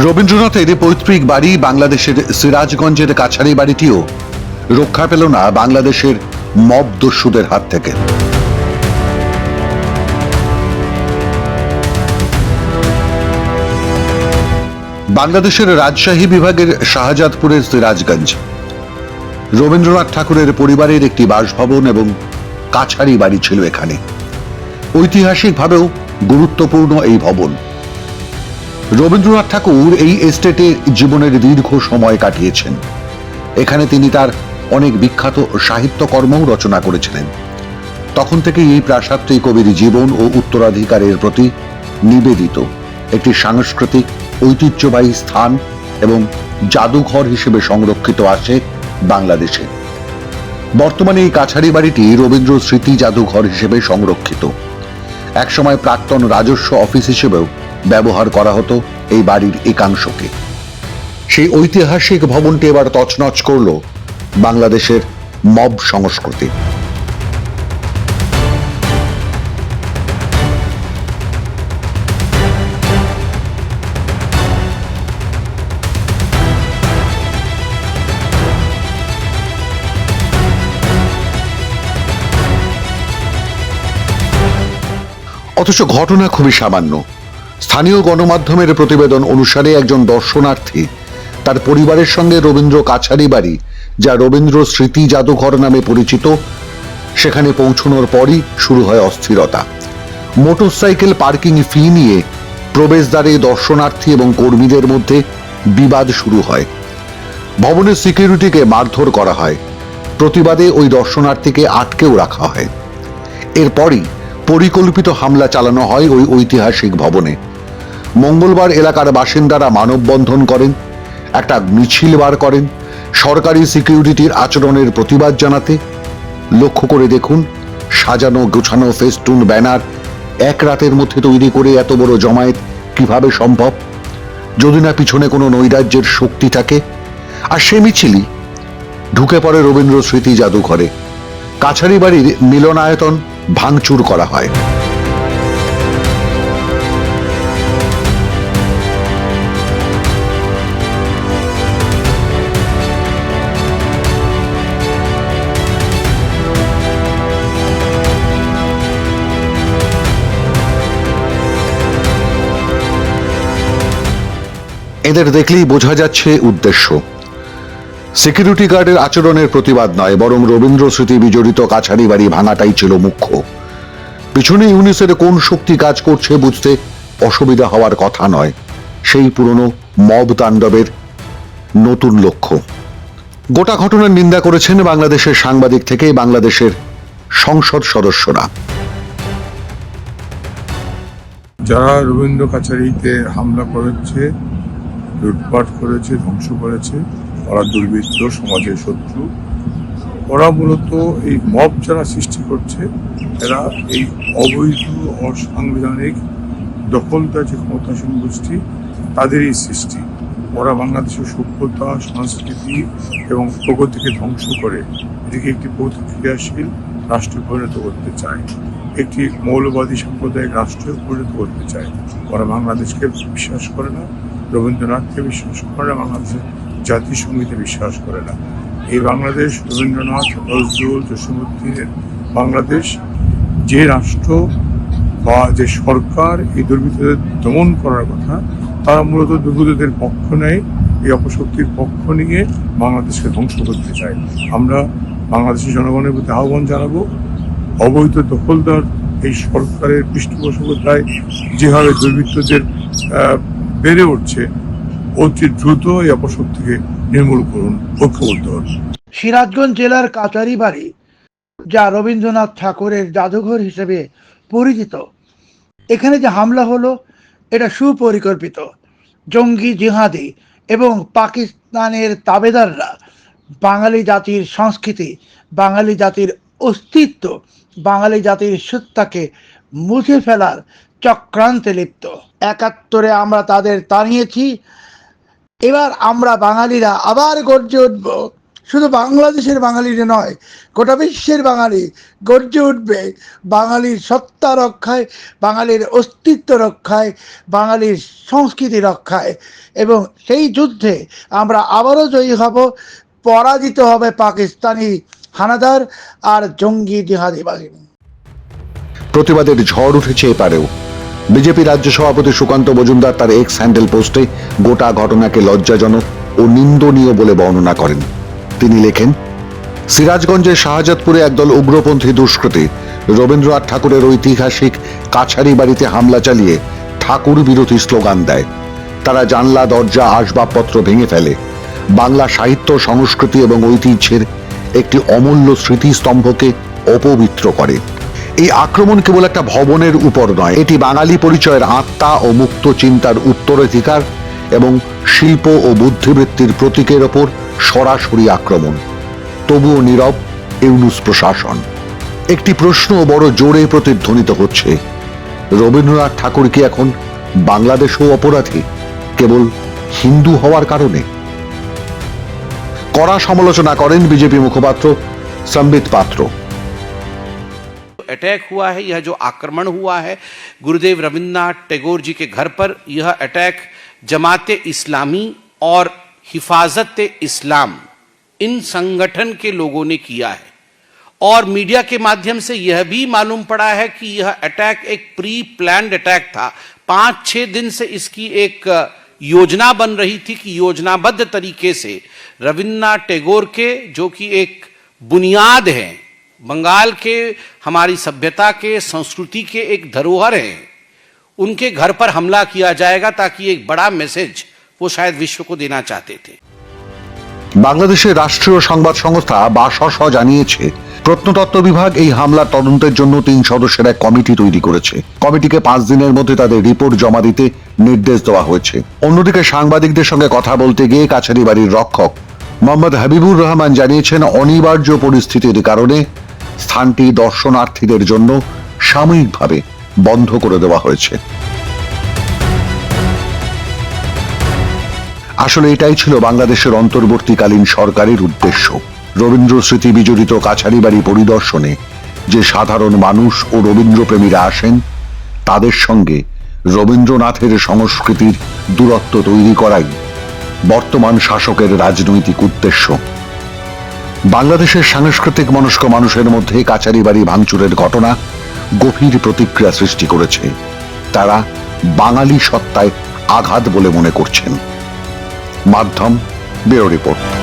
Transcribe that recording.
রবীন্দ্রনাথের পৈতৃক বাড়ি বাংলাদেশের সিরাজগঞ্জের কাছারি বাড়িটিও রক্ষা পেল না বাংলাদেশের মব দস্যুদের হাত থেকে। বাংলাদেশের রাজশাহী বিভাগের শাহজাদপুরের সিরাজগঞ্জ। রবীন্দ্রনাথ ঠাকুরের পরিবারের একটি বাসভবন এবং কাছারি বাড়ি ছিল এখানে। ঐতিহাসিকভাবেও গুরুত্বপূর্ণ এই ভবন। রবীন্দ্রনাথ ঠাকুর এই এস্টেটে জীবনের দীর্ঘ সময় কাটিয়েছেন। এখানে তিনি তার অনেক বিখ্যাত সাহিত্যকর্মও রচনা করেছিলেন। তখন থেকেই এই প্রাসাদটি কবির জীবন ও উত্তরাধিকারের প্রতি নিবেদিত। একটি সাংস্কৃতিক, ঐতিহ্যবাহী স্থান এবং জাদুঘর হিসেবে সংরক্ষিত আছে বাংলাদেশে। বর্তমানে এই কাছারি বাড়িটি রবীন্দ্র স্মৃতি জাদুঘর হিসেবে সংরক্ষিত। একসময় প্রাক্তন রাজস্ব অফিস হিসেবেও ব্যবহার করা হতো এই বাড়ির একাংশকে। সেই ঐতিহাসিক ভবনটি এবার তছনছ করল বাংলাদেশের মব সংস্কৃতি। অথচ ঘটনা খুবই সামান্য। স্থানীয় গণমাধ্যমের প্রতিবেদন অনুসারে একজন দর্শনার্থী তার পরিবারের সঙ্গে রবীন্দ্র কাছারি বাড়ি, যা রবীন্দ্র স্মৃতি জাদুঘর নামে পরিচিত, সেখানে পৌঁছানোর পরই শুরু হয় অস্থিরতা। মোটরসাইকেল পার্কিং ফি নিয়ে প্রবেশদ্বারে দর্শনার্থী এবং কর্মীদের মধ্যে বিবাদ শুরু হয়। ভবনের সিকিউরিটিকে মারধর করা হয়। প্রতিবাদে ওই দর্শনার্থীকে আটকেও রাখা হয়। এরপরই পরিকল্পিত হামলা চালানো হয় ওই ঐতিহাসিক ভবনে। মঙ্গলবার এলাকার বাসিন্দারা মানববন্ধন করেন, একটা মিছিল বার করেন, সরকারি সিকিউরিটির আচরণের প্রতিবাদ জানাতে। লক্ষ্য করে দেখুন, সাজানো গোছানো ফেস্টুন ব্যানার এক রাতের মধ্যে তৈরি করে এত বড় জমায়েত কীভাবে সম্ভব? যদি না পিছনে কোনো নৈরাজ্যের শক্তি থাকে, আর সে মিছিলই। ঢুকে পড়ে রবীন্দ্র স্মৃতি জাদুঘরে। কাছারি বাড়ির মিলনায়তন ভাঙচুর করা হয়। এদের দেখলেই বোঝা যাচ্ছে উদ্দেশ্য। সিকিউরিটি গার্ডের আচরণের প্রতিবাদ নয়, বরং রবীন্দ্র স্মৃতি বিজড়িত কাছারি বাড়ি ভাঙাটাই ছিল মুখ্য। পিছনে ইউনিসের কোন শক্তি কাজ করছে বুঝতে অসুবিধা হওয়ার কথা নয়। সেই পুরনো মব তাণ্ডবের নতুন লক্ষ্য। গোটা ঘটনার নিন্দা করেছেন বাংলাদেশের সাংবাদিক থেকে বাংলাদেশের সংসদ সদস্যরা। যারা রবীন্দ্র কাছারিতে হামলা করেছে লুটপাট করেছে, ধ্বংস করেছে। ওরা দুর্বৃত্ত, সমাজের শত্রু। ওরা মূলত এই মব যারা সৃষ্টি করছে, এরা এই অবৈধ, অসাংবিধানিক দখলদার যে ক্ষমতাসীন গোষ্ঠী তাদেরই সৃষ্টি। ওরা বাংলাদেশের সভ্যতা, সংস্কৃতি এবং প্রগতিকে ধ্বংস করে এটিকে একটি প্রতিক্রিয়াশীল রাষ্ট্রে পরিণত করতে চায়। একটি মৌলবাদী সাম্প্রদায়িক রাষ্ট্রে পরিণত করতে চায়। ওরা বাংলাদেশকে বিশ্বাস করে না। রবীন্দ্রনাথকে বিশ্বাস করে না বাংলাদেশের জাতীয় সঙ্গীতে বিশ্বাস করে না। এই বাংলাদেশ, রবীন্দ্রনাথ, নজরুল জসীমুদ্দিনের বাংলাদেশ, যে রাষ্ট্র বা যে সরকার এই দুর্বৃত্তদের দমন করার কথা, তারা মূলত দুর্বৃত্তদের পক্ষ নেয়, এই অপশক্তির পক্ষ নিয়ে বাংলাদেশকে ধ্বংস করতে চায়। আমরা বাংলাদেশের জনগণের প্রতি আহ্বান জানাব, অবৈধ দখলদার এই সরকারের পৃষ্ঠপোষকতায় যেভাবে দুর্বৃত্তদের বেড়ে উঠছে, অতি দ্রুত এই অপশক্তিকে নির্মূল করুন ঐক্যবদ্ধ সিরাজগঞ্জ জেলার কাচারি বাড়ি যা রবীন্দ্রনাথ ঠাকুরের জাদুঘর হিসেবে পরিচিত, এখানে যে হামলা হলো, এটা সুপরিকল্পিত। জঙ্গি জিহাদি এবং পাকিস্তানের তাবেদাররা বাঙালি জাতির সংস্কৃতি, বাঙালি জাতির অস্তিত্ব, বাঙালি জাতির সত্তাকে মুছে ফেলার চক্রান্তে লিপ্ত। একাত্তরে আমরা তাদের তাড়িয়েছি এবার আমরা বাঙালিরা আবার গর্জে উঠব। শুধু বাংলাদেশের বাঙালিরা নয়, গোটা বিশ্বের বাঙালি গর্জে উঠবে। বাঙালির সত্তা রক্ষায়, বাঙালির অস্তিত্ব রক্ষায়, বাঙালির সংস্কৃতি রক্ষায়। এবং সেই যুদ্ধে আমরা আবারও জয়ী হব। পরাজিত হবে পাকিস্তানি হানাদার আর জঙ্গি জিহাদি বাহিনী। প্রতিবাদের ঝড় উঠেছে এপারেও। বিজেপি রাজ্য সভাপতি সুকান্ত মজুমদার তার এক্স হ্যান্ডেল পোস্টে গোটা ঘটনাকে লজ্জাজনক ও নিন্দনীয় বলে বর্ণনা করেন। তিনি লেখেন, সিরাজগঞ্জের শাহজাদপুরে একদল উগ্রপন্থী দুষ্কৃতী রবীন্দ্রনাথ ঠাকুরের ঐতিহাসিক কাছারি বাড়িতে হামলা চালিয়ে ঠাকুর বিরোধী স্লোগান দেয়। তারা জানলা, দরজা, আসবাবপত্র ভেঙে ফেলে। বাংলা সাহিত্য, সংস্কৃতি এবং ঐতিহ্যের একটি অমূল্য স্মৃতিস্তম্ভকে অপবিত্র করে। এই আক্রমণ কেবল একটা ভবনের উপর নয়, এটি বাঙালি পরিচয়ের আত্মা ও মুক্ত চিন্তার উত্তরাধিকার এবং শিল্প ও বুদ্ধিবৃত্তির প্রতীকের ওপর সরাসরি আক্রমণ। তবুও নীরব ইউনুস প্রশাসন। একটি প্রশ্ন বড় জোরে প্রতিধ্বনিত হচ্ছে। রবীন্দ্রনাথ ঠাকুর কি এখন বাংলাদেশও অপরাধী, কেবল হিন্দু হওয়ার কারণে? কড়া সমালোচনা করেন বিজেপি মুখপাত্র সম্বিত পাত্র। अटैक हुआ है, यह जो आक्रमण हुआ है, गुरुदेव रविन्द्रनाथ टैगोर जी के घर पर यह अटैक जमात इस्लामी और हिफाजत इस्लाम, इन संगठन के लोगों ने किया है। और मीडिया के माध्यम से यह भी मालूम पड़ा है कि यह अटैक एक प्री प्लान्ड अटैक था। पाँच छह दिन से इसकी एक योजना बन रही थी कि योजनाबद्ध तरीके से रविन्द्रनाथ टैगोर के, जो कि एक बुनियाद है बंगाल के हमारी सभ्यता के संस्कृति के एक धरोहर हैं उनके घर पर हमला किया जाएगा ताकि एक बड़ा मैसेज वो शायद विश्व को देना चाहते थे বাংলাদেশের রাষ্ট্রীয় সংবাদ সংস্থা বাসস জানিয়েছে প্রত্নতত্ত্ব বিভাগ এই হামলার তদন্তের জন্য তিন সদস্যের এক কমিটি তৈরি করেছে কমিটিকে পাঁচ দিনের মধ্যে তাদের রিপোর্ট জমা দিতে নির্দেশ দেওয়া হয়েছে অন্যদিকে সাংবাদিকদের সঙ্গে কথা বলতে গিয়ে কাছারি বাড়ির রক্ষক মোহাম্মদ হাবিবুর রহমান জানিয়েছেন অনিবার্য পরিস্থিতির কারণে স্থানটি দর্শনার্থীদের জন্য সাময়িকভাবে বন্ধ করে দেওয়া হয়েছে। আসলে এটাই ছিল বাংলাদেশের অন্তর্বর্তীকালীন সরকারের উদ্দেশ্য। রবীন্দ্র স্মৃতি বিজড়িত কাছারি বাড়ি পরিদর্শনে যে সাধারণ মানুষ ও রবীন্দ্রপ্রেমীরা আসেন, তাদের সঙ্গে রবীন্দ্রনাথের সংস্কৃতির দূরত্ব তৈরি করাই বর্তমান শাসকের রাজনৈতিক উদ্দেশ্য। বাংলাদেশের সাংস্কৃতিক মনস্ক মানুষের মধ্যে কাছারি বাড়ি ভাঙচুরের ঘটনা গভীর প্রতিক্রিয়া সৃষ্টি করেছে। তারা বাঙালি সত্তায় আঘাত বলে মনে করছেন। মাধ্যম ব্যুরো রিপোর্ট।